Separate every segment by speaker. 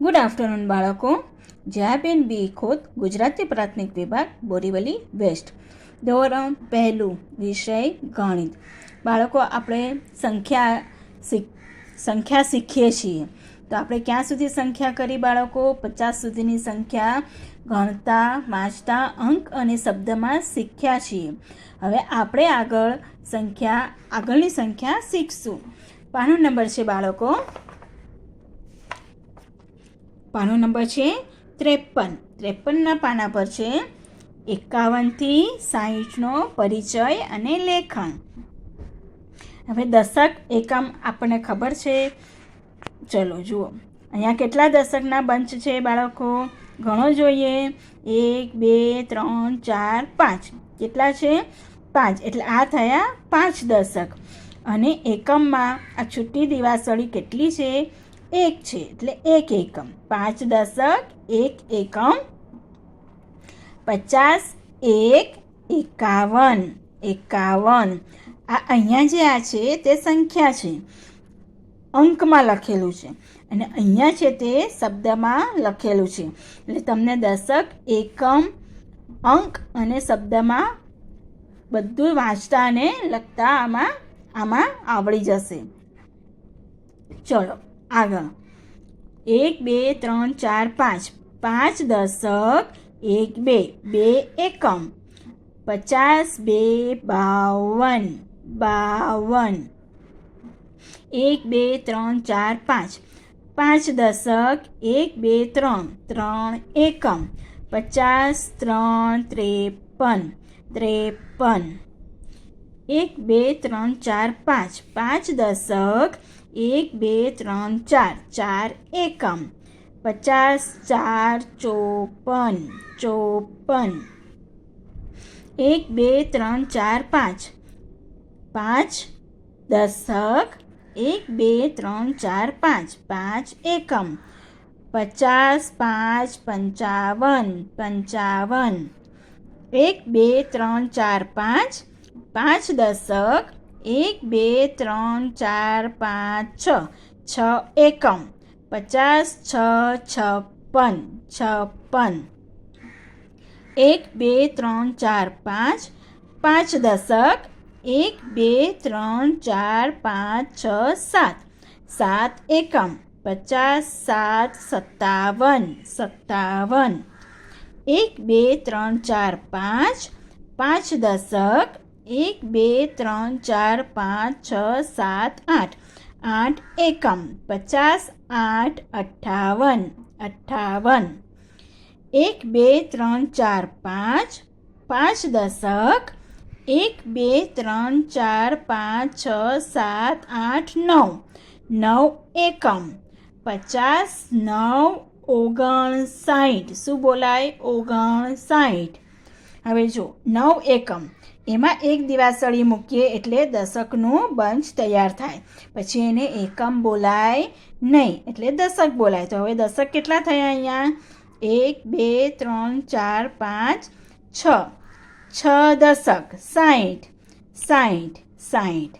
Speaker 1: Good afternoon બાળકો. જયાબેન બી ખોત ગુજરાતી પ્રાથમિક વિભાગ, બોરીવલી વેસ્ટ. ધોરણ પહેલું, વિષય ગણિત. બાળકો, આપણે સંખ્યા સંખ્યા શીખીએ છીએ. તો આપણે ક્યાં સુધી સંખ્યા કરી, બાળકો? પચાસ સુધીની સંખ્યા ગણતા, વાંચતા, અંક અને શબ્દમાં શીખ્યા છીએ. હવે આપણે આગળ સંખ્યા, આગળની સંખ્યા શીખશું. પાનો નંબર છે, બાળકો. પાનો નંબર છે ત્રેપન. ત્રેપનના પાના પર છે એકાવનથી સાહીઠનો પરિચય અને લેખન. હવે દશક એકમ આપણને ખબર છે. ચલો જુઓ. અહીંયા કેટલા દશકના બંચ છે બાળકો? ઘણો જોઈએ. એક, બે, ત્રણ, ચાર, પાંચ. કેટલા છે? પાંચ. એટલે આ થયા પાંચ દશક. અને એકમમાં આ છૂટી દિવાસળી કેટલી છે? એક છે એટલે એક એકમ. પાંચ દશક એક એકમ. પચાસ, એક, એકાવન. એકાવન. આ અહીંયા જે આ છે તે સંખ્યા છે. અંકમાં લખેલું છે. અને અહીંયા છે તે શબ્દમાં લખેલું છે. એટલે તમને દશક એકમ, અંક અને શબ્દમાં બધું વાંચતા અને લખતા આમાં આમાં આવડી જશે. ચલો. આગળ. એક, બે, ત્રણ, ચાર, પાંચ. પાંચ દશક, એક, બે. બે એકમ. પચાસ, બે, બાવન. બાવન. એક, બે, ત્રણ, ચાર, પાંચ. પાંચ દશક, એક, બે, ત્રણ. ત્રણ એકમ. પચાસ, ત્રણ, ત્રેપન. ત્રેપન. એક, બે, ત્રણ, ચાર, પાંચ. પાંચ દશક એક બે ત્રણ ચાર ચાર એકમ પચાસ ચાર ચોપન ચોપન એક બે ત્રણ ચાર પાંચ પાંચ દશક એક બે ત્રણ ચાર પાંચ પાંચ એકમ પચાસ પાંચ પંચાવન પંચાવન એક બે ત્રણ ચાર પાંચ પાંચ દશક એક, બે, ત્રણ, ચાર, પાંચ, છ. છ એકમ. પચાસ, છ, છપ્પન છપ્પન. એક, બે, ત્રણ, ચાર, પાંચ. પાંચ દશક. એક, બે, ત્રણ, ચાર, પાંચ, છ, સાત. સાત એકમ. પચાસ, સાત, સત્તાવન સત્તાવન. એક, બે, ત્રણ, ચાર, પાંચ. પાંચ દશક. એક, બે, ત્રણ, ચાર, પાંચ, છ, સાત, આઠ. આઠ એકમ. પચાસ, આઠ, અઠ્ઠાવન. અઠ્ઠાવન. એક, બે, ત્રણ, ચાર, પાંચ. પાંચ દશક. એક, બે, ત્રણ, ચાર, પાંચ, છ, સાત, આઠ, નવ. નવ એકમ. પચાસ, નવ, ઓગણસાઠ. શું બોલાય? ઓગણસાઠ. હવે જો નવ એકમ. એમાં એક દિવાસળી મૂકીએ એટલે દશકનું બંચ તૈયાર થાય. પછી એને એકમ બોલાય નહીં, એટલે દશક બોલાય. તો હવે દશક કેટલા થયા અહીંયા? એક, બે, ત્રણ, ચાર, પાંચ, છ. છ દશક સાઠ સાઠ સાઠ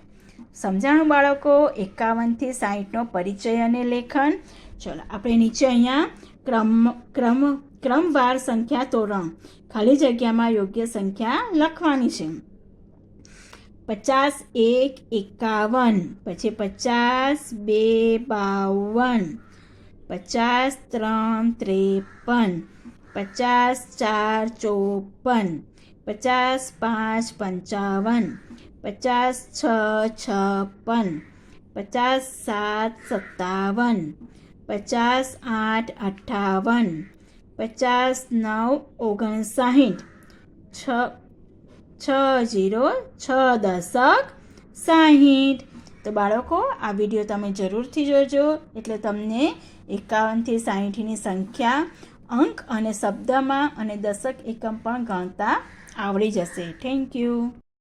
Speaker 1: સમજાણું બાળકો? એકાવનથી સાઠનો પરિચય અને લેખન. ચલો, આપણે નીચે અહીંયા ક્રમ ક્રમ ક્રમવાર સંખ્યા તોરણ ખાલી જગ્યામાં યોગ્ય સંખ્યા લખવાની છે. પચાસ એક એકાવન, પછી પચાસ બે બાવન, પચાસ ત્રણ ત્રેપન, પચાસ ચાર ચોપન, પચાસ પાંચ પંચાવન, પચાસ છ છપ્પન, પચાસ સાત સત્તાવન, પચાસ આઠ અઠ્ઠાવન પચાસ નવ ઓગણસાઠ. છ છ જીરો છ દશક સાહીઠ. તો બાળકો, આ વીડિયો તમે જરૂરથી જોજો. એટલે તમને એકાવનથી સાહીઠની સંખ્યા, અંક અને શબ્દમાં અને દશક એકમ પણ ગણતા આવડી જશે. Thank you